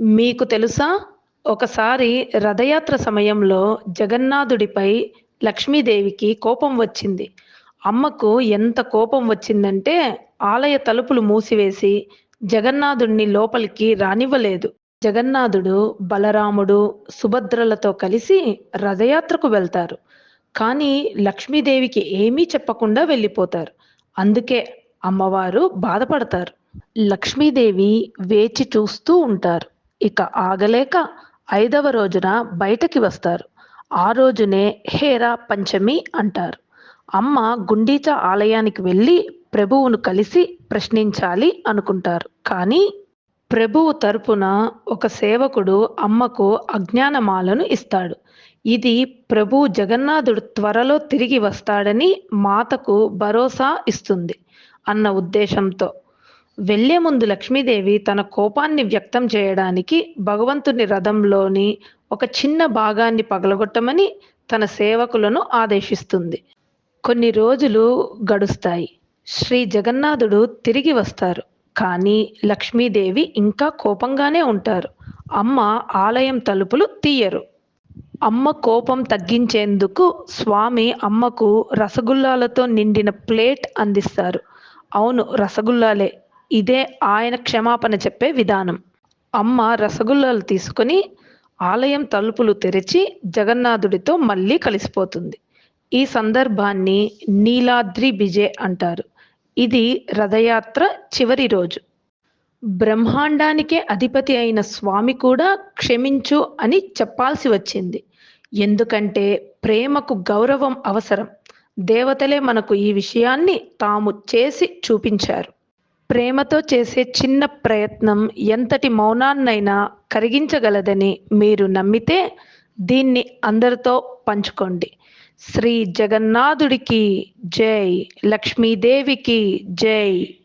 మీకు తెలుసా? ఒకసారి రథయాత్ర సమయంలో జగన్నాథుడిపై లక్ష్మీదేవికి కోపం వచ్చింది. అమ్మకు ఎంత కోపం వచ్చిందంటే ఆలయ తలుపులు మూసివేసి జగన్నాథుణ్ణి లోపలికి రానివ్వలేదు. జగన్నాథుడు బలరాముడు సుభద్రలతో కలిసి రథయాత్రకు వెళ్తారు. కానీ లక్ష్మీదేవికి ఏమీ చెప్పకుండా వెళ్ళిపోతారు. అందుకే అమ్మవారు బాధపడతారు. లక్ష్మీదేవి వేచి చూస్తూ ఉంటారు. ఇక ఆగలేక ఐదవ రోజున బయటకి వస్తారు. ఆ రోజునే హేరా పంచమి అంటారు. అమ్మ గుండీచా ఆలయానికి వెళ్ళి ప్రభువును కలిసి ప్రశ్నించాలి అనుకుంటారు. కానీ ప్రభువు తరపున ఒక సేవకుడు అమ్మకు అజ్ఞానమాలను ఇస్తాడు. ఇది ప్రభు జగన్నాథుడు త్వరలో తిరిగి వస్తాడని మాతకు భరోసా ఇస్తుంది అన్న ఉద్దేశంతో. వెళ్ళే ముందు లక్ష్మీదేవి తన కోపాన్ని వ్యక్తం చేయడానికి భగవంతుని రథంలోని ఒక చిన్న భాగాన్ని పగలగొట్టమని తన సేవకులను ఆదేశిస్తుంది. కొన్ని రోజులు గడుస్తాయి. శ్రీ జగన్నాథుడు తిరిగి వస్తారు. కానీ లక్ష్మీదేవి ఇంకా కోపంగానే ఉంటారు. అమ్మ ఆలయం తలుపులు తీయరు. అమ్మ కోపం తగ్గించేందుకు స్వామి అమ్మకు రసగుల్లాలతో నిండిన ప్లేట్ అందిస్తారు. అవును రసగుల్లాలే. ఇదే ఆయన క్షమాపణ చెప్పే విధానం. అమ్మ రసగుల్లాలు తీసుకొని ఆలయం తలుపులు తెరిచి జగన్నాథుడితో మళ్ళీ కలిసిపోతుంది. ఈ సందర్భాన్ని నీలాద్రి బిజే అంటారు. ఇది రథయాత్ర చివరి రోజు. బ్రహ్మాండానికే అధిపతి అయిన స్వామి కూడా క్షమించు అని చెప్పాల్సి వచ్చింది. ఎందుకంటే ప్రేమకు గౌరవం అవసరం. దేవతలే మనకు ఈ విషయాన్ని తాము చేసి చూపించారు. ప్రేమతో చేసే చిన్న ప్రయత్నం ఎంతటి మౌనాన్నైనా కరిగించగలదని మీరు నమ్మితే దీన్ని అందరితో పంచుకోండి. శ్రీ జగన్నాథుడికి జై లక్ష్మీదేవికి జై.